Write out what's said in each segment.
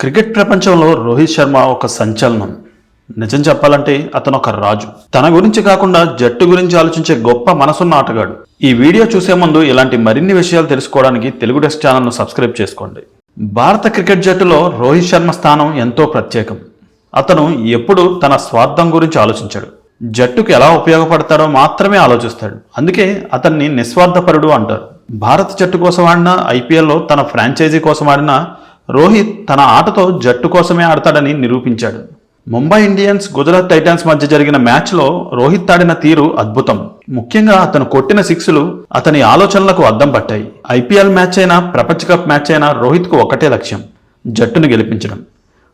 Cricket ప్రపంచంలో రోహిత్ శర్మ ఒక సంచలనం. నిజం చెప్పాలంటే అతను ఒక రాజు. తన గురించి కాకుండా జట్టు గురించి ఆలోచించే గొప్ప మనసున్న ఆటగాడు. ఈ వీడియో చూసే ముందు ఇలాంటి మరిన్ని విషయాలు తెలుసుకోవడానికి తెలుగు డెస్క్ ఛానల్ను సబ్స్క్రైబ్ చేసుకోండి. భారత క్రికెట్ జట్టులో రోహిత్ శర్మ స్థానం ఎంతో ప్రత్యేకం. అతను ఎప్పుడు తన స్వార్థం గురించి ఆలోచించాడు. జట్టుకు ఎలా ఉపయోగపడతాడో మాత్రమే ఆలోచిస్తాడు. అందుకే అతన్ని నిస్వార్థపరుడు అంటారు. భారత జట్టు కోసం ఆడిన ఐపీఎల్లో తన ఫ్రాంచైజీ కోసం ఆడిన రోహిత్ తన ఆటతో జట్టు కోసమే ఆడతాడని నిరూపించాడు. ముంబై ఇండియన్స్ గుజరాత్ టైటాన్స్ మధ్య జరిగిన మ్యాచ్లో రోహిత్ ఆడిన తీరు అద్భుతం. ముఖ్యంగా అతను కొట్టిన సిక్స్లు అతని ఆలోచనలకు అద్దం పట్టాయి. ఐపీఎల్ మ్యాచ్ అయినా ప్రపంచ కప్ మ్యాచ్ అయినా రోహిత్కు ఒకటే లక్ష్యం జట్టును గెలిపించడం.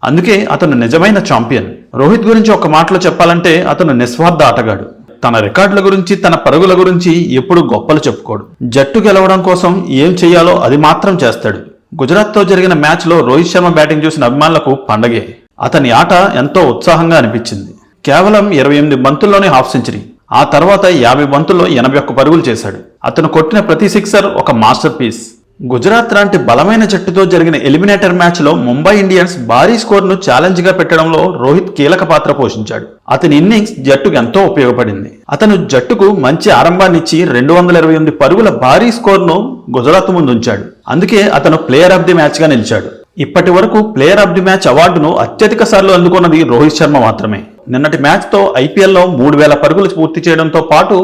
అందుకే అతను నిజమైన ఛాంపియన్. రోహిత్ గురించి ఒక మాటలో చెప్పాలంటే అతను నిస్వార్థ ఆటగాడు. తన రికార్డుల గురించి తన పరుగుల గురించి ఎప్పుడు గొప్పలు చెప్పుకోడు. జట్టు గెలవడం కోసం ఏం చేయాలో అది మాత్రం చేస్తాడు. గుజరాత్తో జరిగిన మ్యాచ్లో రోహిత్ శర్మ బ్యాటింగ్ చూసిన అభిమానులకు పండగే. అతని ఆట ఎంతో ఉత్సాహంగా అనిపించింది. కేవలం ఇరవై ఎనిమిది బంతుల్లోనే హాఫ్ సెంచరీ. ఆ తర్వాత యాభై బంతుల్లో ఎనభై ఒక్క పరుగులు చేశాడు. అతను కొట్టిన ప్రతి సిక్సర్ ఒక మాస్టర్ పీస్. గుజరాత్ లాంటి బలమైన జట్టుతో జరిగిన ఎలిమినేటర్ మ్యాచ్లో ముంబై ఇండియన్స్ భారీ స్కోర్ను ఛాలెంజ్గా పెట్టడంలో రోహిత్ కీలక పాత్ర పోషించాడు. అతని ఇన్నింగ్స్ జట్టుకు ఎంతో ఉపయోగపడింది. అతను జట్టుకు మంచి ఆరంభాన్నిచ్చి రెండు వందల ఇరవై ఎనిమిది పరుగుల భారీ స్కోర్ను గుజరాత్ ముందు ఉంచాడు అందుకే అతను ప్లేయర్ ఆఫ్ ది మ్యాచ్గా నిలిచాడు. ఇప్పటి వరకు ప్లేయర్ ఆఫ్ ది మ్యాచ్ అవార్డును అత్యధిక సార్లు అందుకున్నది రోహిత్ శర్మ మాత్రమే. నిన్నటి మ్యాచ్తో ఐపీఎల్లో మూడు వేల పరుగులు పూర్తి చేయడంతో పాటు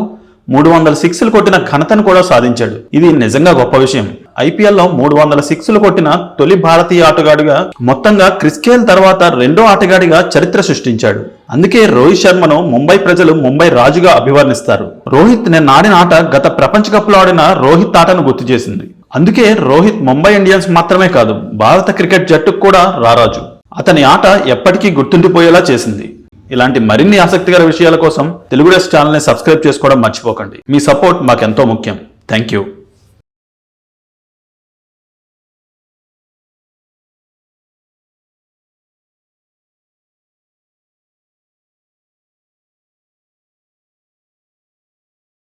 మూడు వందల సిక్స్లు కొట్టిన ఘనతను కూడా సాధించాడు. ఇది నిజంగా గొప్ప విషయం. ఐపీఎల్లో మూడు వందల సిక్స్లు కొట్టిన తొలి భారతీయ ఆటగాడిగా మొత్తంగా క్రిస్కేల్ తర్వాత రెండో ఆటగాడిగా చరిత్ర సృష్టించాడు. అందుకే రోహిత్ శర్మను ముంబై ప్రజలు ముంబై రాజుగా అభివర్ణిస్తారు. రోహిత్ నిన్నాడిన ఆట గత ప్రపంచ కప్లో ఆడిన రోహిత్ ఆటను గుర్తు చేసింది. అందుకే రోహిత్ ముంబై ఇండియన్స్ మాత్రమే కాదు భారత క్రికెట్ జట్టుకు కూడా రారాజు. అతని ఆట ఎప్పటికీ గుర్తుండిపోయేలా చేసింది. ఇలాంటి మరిన్ని ఆసక్తికర విషయాల కోసం తెలుగు డెస్క్ ఛానల్ని సబ్స్క్రైబ్ చేసుకోవడం మర్చిపోకండి. మీ సపోర్ట్ మాకెంతో ముఖ్యం. Thank you.